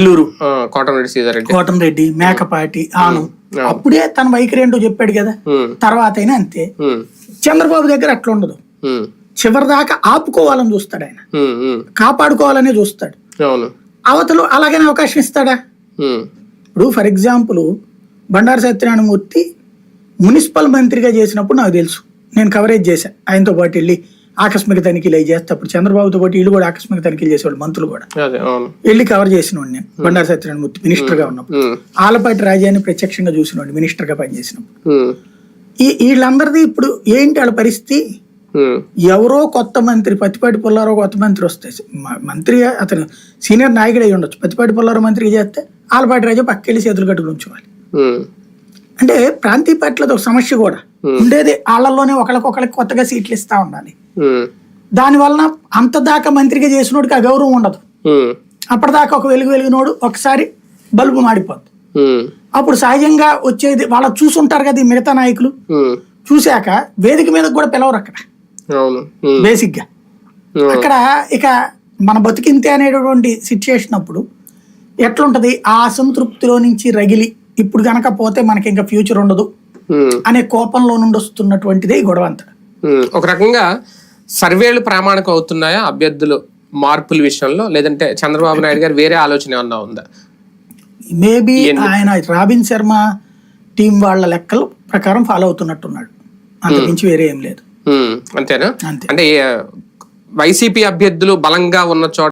నెల్లూరు. ఆ, కోటమిరెడ్డి సీతారెడ్డి. కోటం రెడ్డి మేకపాటి ఆనం. అప్పుడే తన వైఖరి ఏంటో చెప్పాడు కదా. తర్వాత అయినా అంతే. చంద్రబాబు దగ్గర అట్లా ఉండదు చివరి దాకా ఆపుకోవాలని చూస్తాడు ఆయన. కాపాడుకోవాలనే చూస్తాడు. అవును. అవతలు అలాగనే అవకాశం ఇస్తాడా? ఇప్పుడు for example Bandaru Satyanarayanamurthy municipal మంత్రిగా చేసినప్పుడు నాకు తెలుసు. నేను కవరేజ్ చేశా. ఆయనతో పాటు వెళ్ళి ఆకస్మిక తనిఖీలు అవి చేస్తే అప్పుడు చంద్రబాబుతో పాటు వీళ్ళు కూడా ఆకస్మిక తనిఖీలు చేసేవాళ్ళు మంత్రులు కూడా. వెళ్ళి కవర్ చేసినవాడు నేను బండారు సత్యనారాయణమూర్తి మినిస్టర్గా ఉన్నప్పుడు. ఆలపాటి రాజాని ప్రత్యక్షంగా చూసినవాడు మినిస్టర్గా పనిచేసినప్పుడు ఈ వీళ్ళందరిది ఇప్పుడు ఏంటి వాళ్ళ పరిస్థితి? ఎవరో కొత్త మంత్రి పత్తిపాటి పుల్లారో కొత్త మంత్రి వస్తే మంత్రి అతను సీనియర్ నాయకుడు అయి ఉండొచ్చు. పత్తిపాటి పుల్లారో మంత్రిగా చేస్తే ఆలపాటి రాజా పక్కెళ్ళి చేతులు కట్టుకుని ఉంచుకోవాలి. అంటే ప్రాంతీయ పార్టీలతో ఒక సమస్య కూడా ఉండేది వాళ్ళల్లోనే ఒకరికొకరికి కొత్తగా సీట్లు ఇస్తా ఉండాలి. దాని వలన అంత దాకా మంత్రిగా చేసినోడికి ఆ గౌరవం ఉండదు. అప్పటిదాకా ఒక వెలుగు వెలిగినోడు ఒకసారి బల్బు మాడిపోద్ది. అప్పుడు సహజంగా వచ్చేది వాళ్ళ చూసుంటారు కదా ఈ మిగతా నాయకులు. చూశాక వేదిక మీద కూడా పిలవరు అక్కడ. బేసిక్గా అక్కడ ఇక మన బతికింతే అనేటటువంటి సిచ్యుయేషన్ అప్పుడు ఎట్లుంటది? ఆ అసంతృప్తిలో నుంచి రగిలి ఇప్పుడు గనక పోతే మనకి ఇంకా ఫ్యూచర్ ఉండదు. అనే కోపంలో నుండి వస్తున్నటువంటిదే ఈ గొడవ అంతా ఒక రకంగా సర్వేలు ప్రామాణికం అవుతున్నాయా? అభ్యర్థులు మార్పుల విషయంలో? లేదంటే చంద్రబాబు నాయుడు గారు వేరే ఆలోచన ఏమన్నా ఉందా? మేబీ ఆయన రాబిన్ శర్మ టీం వాళ్ళ లెక్కల ప్రకారం ఫాలో అవుతున్నట్టున్నాడు. అంత మించి వేరే ఏం లేదు. ఉమ్, అంతేనా? అంతే. అంటే వైసీపీ అభ్యర్థులు బలంగా ఉన్న చోట